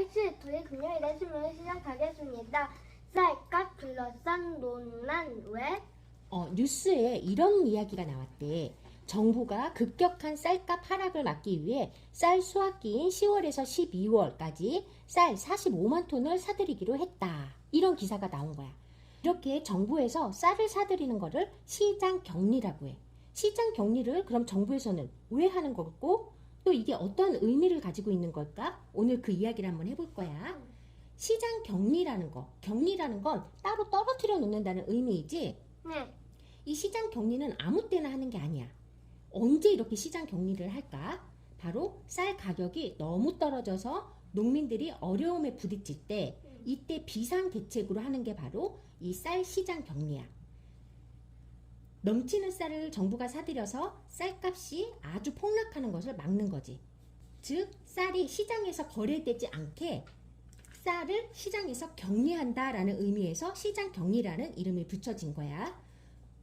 일주일 뒤에 금요일에 신문을 시작하겠습니다. 쌀값 둘러싼 논란 왜? 어, 뉴스에 이런 이야기가 나왔대. 정부가 급격한 쌀값 하락을 막기 위해 쌀 수확기인 10월에서 12월까지 쌀 45만 톤을 사들이기로 했다. 이런 기사가 나온 거야. 이렇게 정부에서 쌀을 사들이는 거를 시장 격리라고 해. 시장 격리를 그럼 정부에서는 왜 하는 거고 또 이게 어떤 의미를 가지고 있는 걸까? 오늘 그 이야기를 한번 해볼 거야. 시장 격리라는 거, 격리라는 건 따로 떨어뜨려 놓는다는 의미이지 네. 이 시장 격리는 아무 때나 하는 게 아니야. 언제 이렇게 시장 격리를 할까? 바로 쌀 가격이 너무 떨어져서 농민들이 어려움에 부딪힐 때 이때 비상 대책으로 하는 게 바로 이 쌀 시장 격리야. 넘치는 쌀을 정부가 사들여서 쌀값이 아주 폭락하는 것을 막는 거지. 즉, 쌀이 시장에서 거래되지 않게 쌀을 시장에서 격리한다라는 의미에서 시장 격리라는 이름이 붙여진 거야.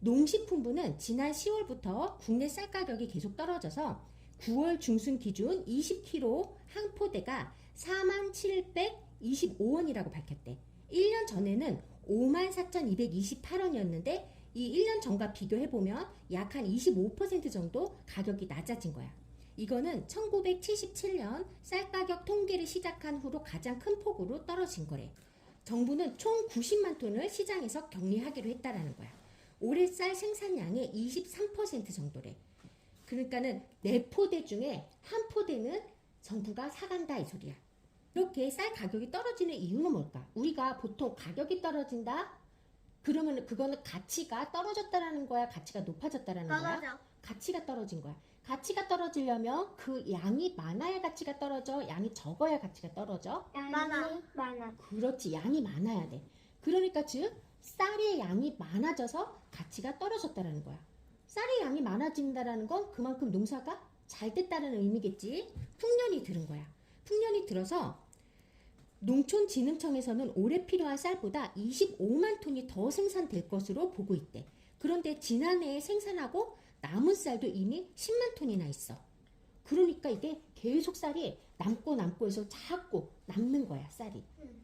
농식품부는 지난 10월부터 국내 쌀 가격이 계속 떨어져서 9월 중순 기준 20kg 한 포대가 47,225원이라고 밝혔대. 1년 전에는 54,228원이었는데 이 1년 전과 비교해보면 약 한 25% 정도 가격이 낮아진 거야. 이거는 1977년 쌀 가격 통계를 시작한 후로 가장 큰 폭으로 떨어진 거래. 정부는 총 90만 톤을 시장에서 격리하기로 했다라는 거야. 올해 쌀 생산량의 23% 정도래. 그러니까는 네 포대 중에 한 포대는 정부가 사간다 이 소리야. 이렇게 쌀 가격이 떨어지는 이유는 뭘까? 우리가 보통 가격이 떨어진다? 그러면 그거는 가치가 떨어졌다라는 거야? 가치가 높아졌다라는 거야? 떨어져. 가치가 떨어진 거야. 가치가 떨어지려면 그 양이 많아야 가치가 떨어져, 양이 적어야 가치가 떨어져. 양이 많아. 많아. 그렇지, 양이 많아야 돼. 그러니까 즉 쌀의 양이 많아져서 가치가 떨어졌다라는 거야. 쌀의 양이 많아진다라는 건 그만큼 농사가 잘 됐다는 의미겠지. 풍년이 들은 거야. 풍년이 들어서 농촌진흥청에서는 올해 필요한 쌀보다 25만 톤이 더 생산될 것으로 보고 있대. 그런데 지난해에 생산하고 남은 쌀도 이미 10만 톤이나 있어. 그러니까 이게 계속 쌀이 남고 남고 해서 자꾸 남는 거야, 쌀이. 음.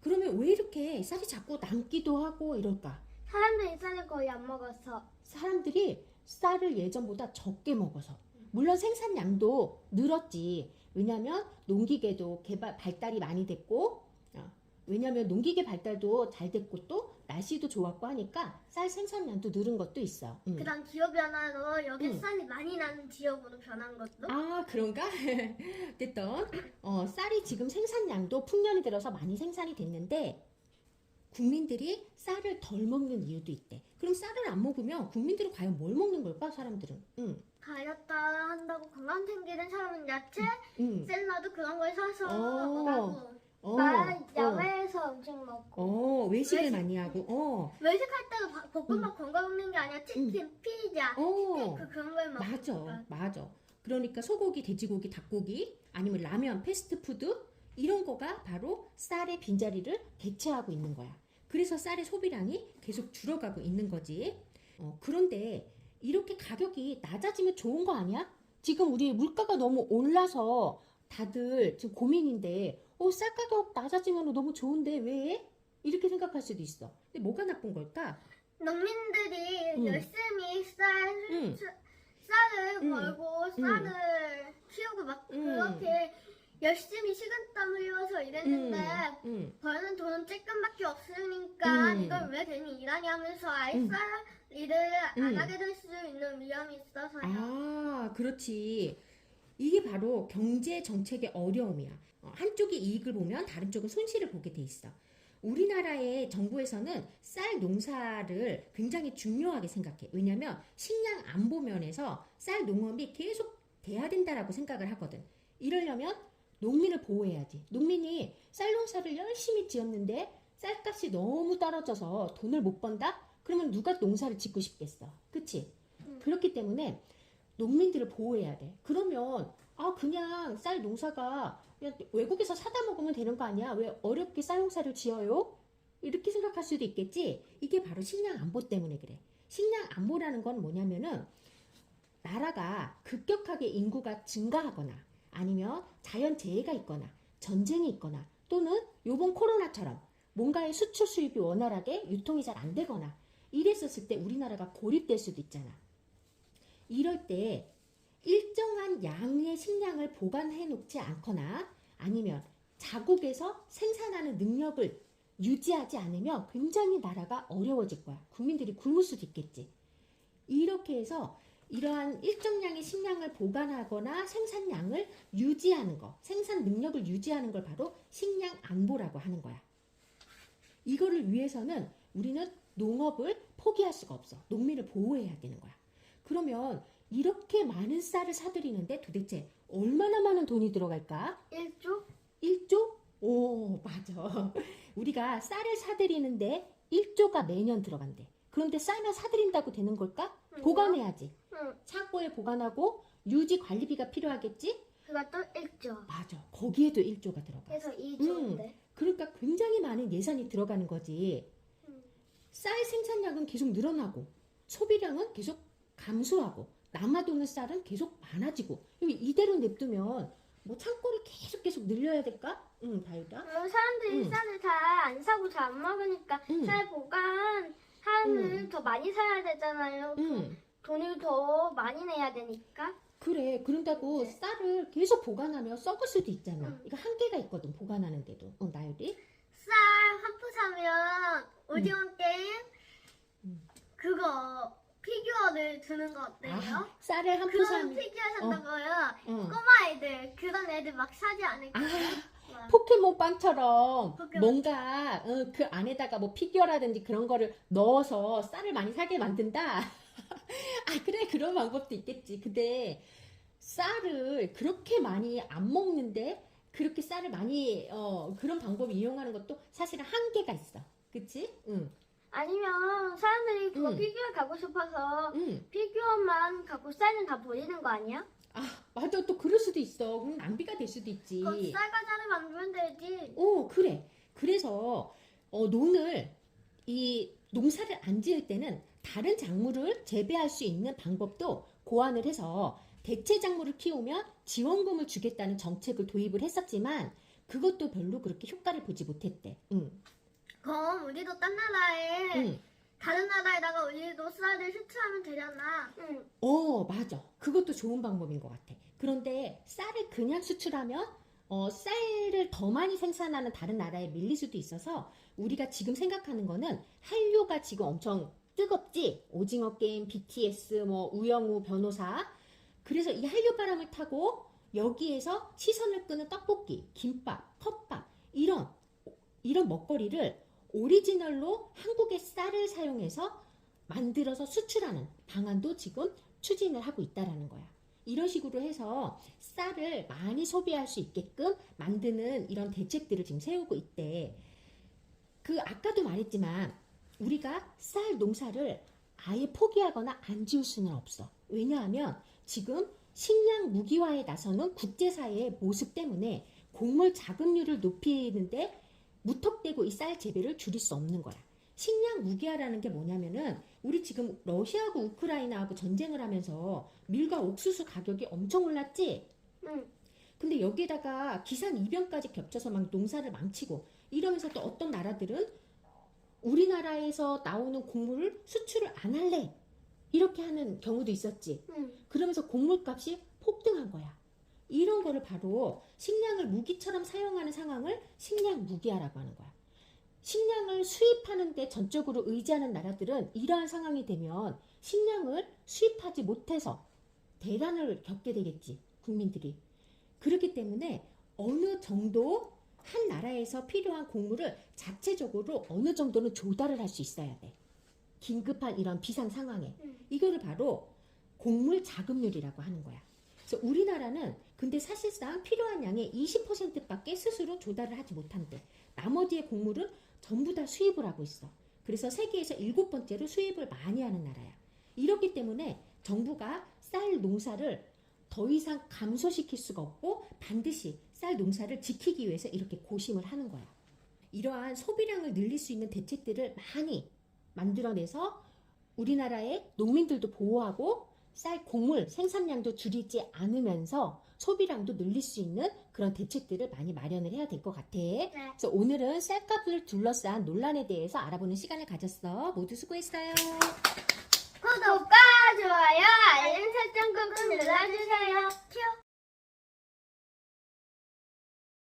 그러면 왜 이렇게 쌀이 자꾸 남기도 하고 이럴까? 사람들이 쌀을 거의 안 먹었어. 사람들이 쌀을 예전보다 적게 먹어서. 물론 생산량도 늘었지. 왜냐면 농기계도 개발, 발달이 많이 됐고, 어, 왜냐면 농기계 발달도 잘 됐고 또 날씨도 좋았고 하니까 쌀 생산량도 늘은 것도 있어. 음. 그다음 기후 변화로 여기 응. 쌀이 많이 나는 지역으로 변한 것도. 아 그런가? 됐던 어, 쌀이 지금 생산량도 풍년이 들어서 많이 생산이 됐는데 국민들이 쌀을 덜 먹는 이유도 있대. 그럼 쌀을 안 먹으면 국민들은 과연 뭘 먹는 걸까? 사람들은. 응. 다이어트 한다고 건강 챙기는 사람은 야채, 응. 샐러드 그런 걸 사서 어. 먹고. 어. 쌀 어. 야외에서 음식 먹고. 어, 외식을 외식. 많이 하고. 어. 외식할 때도 바- 볶음밥 건강 먹는 게 아니라 치킨, 피자, 어. 스테이크 그런 걸 먹고. 맞아. 맞아. 그러니까 소고기, 돼지고기, 닭고기 아니면 라면, 패스트푸드 이런 거가 바로 쌀의 빈자리를 대체하고 있는 거야. 그래서 쌀의 소비량이 계속 줄어가고 있는 거지. 어, 그런데 이렇게 가격이 낮아지면 좋은 거 아니야? 지금 우리 물가가 너무 올라서 다들 지금 고민인데, 어, 쌀 가격 낮아지면 너무 좋은데 왜? 이렇게 생각할 수도 있어. 근데 뭐가 나쁜 걸까? 농민들이 응. 열심히 쌀, 응. 수- 쌀을 응. 벌고 쌀을 키우고 막 응. 그렇게 열심히 식은땀 흘려서 일했는데 응. 버는 돈은 조금밖에 없으니까 응. 이걸 왜 괜히 일하냐 하면서 아예 응. 쌀 일을 안 응. 하게 될 수 있는 위험이 있어서요. 아, 그렇지. 이게 바로 경제 정책의 어려움이야. 어, 한쪽이 이익을 보면 다른 쪽은 손실을 보게 돼 있어. 우리나라의 정부에서는 쌀 농사를 굉장히 중요하게 생각해. 왜냐면 식량 안보 면에서 쌀 농업이 계속 돼야 된다라고 생각을 하거든. 이러려면 농민을 보호해야지. 농민이 쌀 농사를 열심히 지었는데 쌀값이 너무 떨어져서 돈을 못 번다? 그러면 누가 농사를 짓고 싶겠어. 그치? 그렇기 때문에 농민들을 보호해야 돼. 그러면 아 그냥 쌀 농사가 그냥 외국에서 사다 먹으면 되는 거 아니야? 왜 어렵게 쌀 농사를 지어요? 이렇게 생각할 수도 있겠지. 이게 바로 식량 안보 때문에 그래. 식량 안보라는 건 뭐냐면은 나라가 급격하게 인구가 증가하거나 아니면 자연 재해가 있거나 전쟁이 있거나 또는 요번 코로나처럼 뭔가의 수출 수입이 원활하게 유통이 잘 안 되거나 이랬었을 때 우리나라가 고립될 수도 있잖아. 이럴 때 일정한 양의 식량을 보관해 놓지 않거나 아니면 자국에서 생산하는 능력을 유지하지 않으면 굉장히 나라가 어려워질 거야. 국민들이 굶을 수도 있겠지. 이렇게 해서 이러한 일정량의 식량을 보관하거나 생산량을 유지하는 거, 생산 능력을 유지하는 걸 바로 식량 안보라고 하는 거야. 이거를 위해서는 우리는 농업을 포기할 수가 없어. 농민을 보호해야 되는 거야. 그러면 이렇게 많은 쌀을 사들이는데 도대체 얼마나 많은 돈이 들어갈까? 1조? 1조? 오, 맞아. 우리가 쌀을 사들이는데 1조가 매년 들어간대. 그런데 쌀만 사들인다고 되는 걸까? 보관해야지. 응. 창고에 보관하고 유지 관리비가 필요하겠지? 그것도 1조. 맞아. 거기에도 1조가 들어가. 그래서 2조인데. 그러니까 굉장히 많은 예산이 들어가는 거지. 음. 쌀 생산량은 계속 늘어나고 소비량은 계속 감소하고 남아도는 쌀은 계속 많아지고 이대로 냅두면 뭐 창고를 계속 계속 늘려야 될까? 응, 다유다. 그럼 사람들이 응. 쌀을 잘 안 사고 잘 안 먹으니까 응. 쌀 보관 하는 응. 더 많이 사야 되잖아요. 응. 돈을 더 많이 내야 되니까. 그래. 그런다고 네. 쌀을 계속 보관하면 썩을 수도 있잖아. 응. 이거 한계가 있거든. 보관하는데도. 어, 나유리? 쌀한푼 사면 오징어 게임 음. 그거 피규어를 주는 거 어때요? 아, 쌀을 한푸 그런 사면 피규어 산다고요. 어. 꼬마 애들 그런 애들 막 사지 않을까? 아, 포켓몬 빵처럼 포켓몬. 뭔가 어, 그 안에다가 뭐 피규어라든지 그런 거를 넣어서 쌀을 많이 사게 만든다. 아 그래 그런 방법도 있겠지. 근데 쌀을 그렇게 많이 안 먹는데 그렇게 쌀을 많이 어, 그런 방법을 이용하는 것도 사실은 한계가 있어. 그치? 응. 아니면 사람들이 그거 응. 피규어 갖고 싶어서 응. 피규어만 갖고 쌀은 다 버리는 거 아니야? 아 맞아 또 그럴 수도 있어. 그럼 낭비가 될 수도 있지. 그럼 쌀 과 자를 만들면 되지. 오, 그래. 그래서 어, 논을 이 농사를 안 지을 때는 다른 작물을 재배할 수 있는 방법도 고안을 해서 대체 작물을 키우면 지원금을 주겠다는 정책을 도입을 했었지만 그것도 별로 그렇게 효과를 보지 못했대. 응, 그럼 우리도 딴 나라에 응. 다른 나라에다가 우리도 쌀을 수출하면 되잖아. 응. 어, 맞아. 그것도 좋은 방법인 것 같아. 그런데 쌀을 그냥 수출하면 어, 쌀을 더 많이 생산하는 다른 나라에 밀릴 수도 있어서 우리가 지금 생각하는 거는 한류가 지금 엄청 뜨겁지? 오징어 게임, BTS, 뭐 우영우 변호사. 그래서 이 한류 바람을 타고 여기에서 시선을 끄는 떡볶이, 김밥, 컵밥 이런 이런 먹거리를 오리지널로 한국의 쌀을 사용해서 만들어서 수출하는 방안도 지금 추진을 하고 있다라는 거야. 이런 식으로 해서 쌀을 많이 소비할 수 있게끔 만드는 이런 대책들을 지금 세우고 있대. 그 아까도 말했지만 우리가 쌀 농사를 아예 포기하거나 안 지을 수는 없어. 왜냐하면 지금 식량 무기화에 나서는 국제사회의 모습 때문에 곡물 자급률을 높이는데 무턱대고 이 쌀 재배를 줄일 수 없는 거야. 식량 무기화라는 게 뭐냐면은 우리 지금 러시아하고 우크라이나하고 전쟁을 하면서 밀과 옥수수 가격이 엄청 올랐지? 응. 근데 여기에다가 기상 이변까지 겹쳐서 막 농사를 망치고 이러면서 또 어떤 나라들은 우리나라에서 나오는 곡물을 수출을 안 할래. 이렇게 하는 경우도 있었지. 응. 그러면서 곡물값이 폭등한 거야. 이런 거를 바로 식량을 무기처럼 사용하는 상황을 식량 무기화라고 하는 거야. 식량을 수입하는데 전적으로 의지하는 나라들은 이러한 상황이 되면 식량을 수입하지 못해서 대란을 겪게 되겠지, 국민들이. 그렇기 때문에 어느 정도 한 나라에서 필요한 곡물을 자체적으로 어느 정도는 조달을 할 수 있어야 돼. 긴급한 이런 비상 상황에. 응. 이거를 바로 곡물 자급률이라고 하는 거야. 그래서 우리나라는 근데 사실상 필요한 양의 20%밖에 스스로 조달을 하지 못한대. 나머지의 곡물은 전부 다 수입을 하고 있어. 그래서 세계에서 일곱 번째로 수입을 많이 하는 나라야. 이렇기 때문에 정부가 쌀 농사를 더 이상 감소시킬 수가 없고 반드시 쌀 농사를 지키기 위해서 이렇게 고심을 하는 거야. 이러한 소비량을 늘릴 수 있는 대책들을 많이 만들어내서 우리나라의 농민들도 보호하고 쌀 곡물 생산량도 줄이지 않으면서 소비량도 늘릴 수 있는 그런 대책들을 많이 마련을 해야 될 것 같아. 네. 그래서 오늘은 쌀값을 둘러싼 논란에 대해서 알아보는 시간을 가졌어. 모두 수고했어요. 구독과 좋아요, 알림 설정 꾹꾹 눌러주세요.